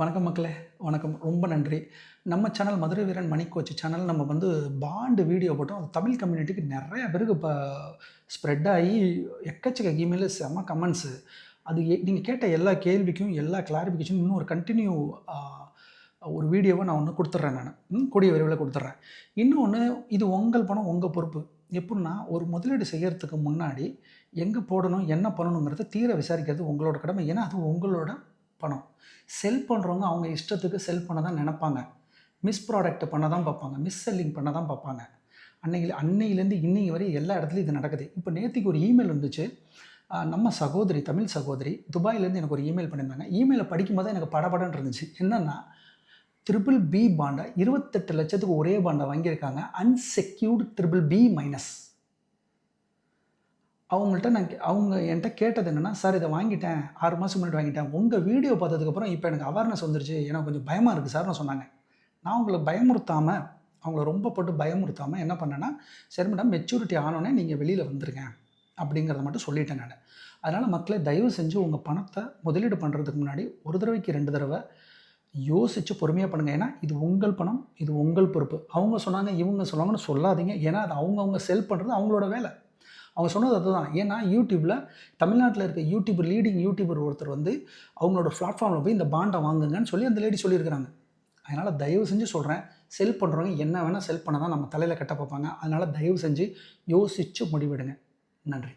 வணக்கம் மக்களே வணக்கம். ரொம்ப நன்றி. நம்ம சேனல் மதுரை வீரன் மணி கோச் சேனல் நம்ம வந்து பாண்டு வீடியோ போட்டோம். அது தமிழ் கம்யூனிட்டிக்கு நிறைய பேருக்கு இப்போ ஸ்ப்ரெட் ஆகி எக்கச்சக்க இமெயில் செம கமெண்ட்ஸு அது நீங்கள் கேட்ட எல்லா கேள்விக்கும் எல்லா கிளாரிஃபிகேஷன் இன்னும் ஒரு கண்டினியூ ஒரு வீடியோவை நான் ஒன்று கொடுத்துட்றேன் நான். கூடிய விரைவில் கொடுத்துட்றேன். இன்னொன்று இது உங்கள் பணம் உங்கள் பொறுப்பு. எப்படின்னா ஒரு முதலீடு செய்கிறதுக்கு முன்னாடி எங்கே போடணும் என்ன பண்ணணுங்கிறத தீர விசாரிக்கிறது உங்களோட கடமை. ஏன்னா அது உங்களோட பணம். செல் பண்ணுறவங்க அவங்க இஷ்டத்துக்கு செல் பண்ண தான் நினப்பாங்க. மிஸ் ப்ராடக்ட் பண்ண தான் பார்ப்பாங்க. மிஸ் செல்லிங் பண்ண தான் பார்ப்பாங்க. அன்னைக்கு அன்னையிலேருந்து இன்னைக்கு வரை எல்லா இடத்துலையும் இது நடக்குது. இப்போ நேற்றுக்கு ஒரு இமெயில் வந்துச்சு. நம்ம சகோதரி தமிழ் சகோதரி துபாயிலேருந்து எனக்கு ஒரு இமெயில் பண்ணியிருந்தாங்க. இமெயிலை படிக்கும்போது எனக்கு படபடன்னு இருந்துச்சு. என்னென்னா ட்ரிபிள் பி பாண்டை இருபத்தெட்டு லட்சத்துக்கு ஒரே பாண்டை வாங்கியிருக்காங்க. அன்செக்யூர்டு ட்ரிபிள் பி மைனஸ் அவங்கள்ட்ட நான் கே- அவங்க என்கிட்ட கேட்டது என்னென்னா சார் இதை வாங்கிட்டேன். ஆறு மாதம் முன்னாடி வாங்கிட்டேன். உங்கள் வீடியோ பார்த்ததுக்கப்புறம் இப்போ எனக்கு அவேர்னஸ் வந்துருச்சு. எனக்கு கொஞ்சம் பயமாக இருக்குது சார்னு சொன்னாங்க. நான் அவங்கள பயமுறுத்தாமல் அவங்கள ரொம்ப போட்டு பயமுறுத்தாமல் என்ன பண்ணேன்னா சரி மேடம் மெச்சூரிட்டி ஆனோடனே நீங்கள் வெளியில் வந்துருங்க. அப்படிங்கிறத மட்டும் சொல்லிட்டேன் நான். அதனால் மக்களை தயவு செஞ்சு உங்கள் பணத்தை முதலீடு பண்ணுறதுக்கு முன்னாடி ஒரு தடவைக்கு ரெண்டு தடவை யோசித்து பொறுமையாக பண்ணுங்கள் ஏன்னா இது உங்கள் பணம் இது உங்கள் பொறுப்பு. அவங்க சொன்னாங்க இவங்க சொன்னாங்கன்னு சொல்லாதீங்க. ஏன்னா அது அவங்கவுங்க செல் பண்ணுறது அவங்களோட வேலை. அவங்க சொன்னது அதுதான். ஏன்னா யூடியூப்பில் தமிழ்நாட்டில் இருக்க யூடியூபர் லீடிங் யூடியூபர் ஒருத்தர் வந்து அவங்களோட பிளாட்ஃபார்மில் போய் இந்த பாண்டை வாங்குங்கன்னு சொல்லி அந்த லேடி சொல்லியிருக்கிறாங்க. அதனால் தயவு செஞ்சு சொல்கிறேன் செல் பண்ணுறவங்க என்ன வேணால் செல் பண்ண தான் நம்ம தலையில் கட்ட பார்ப்பாங்க. அதனால் தயவு செஞ்சு யோசித்து முடிவெடுங்க. நன்றி.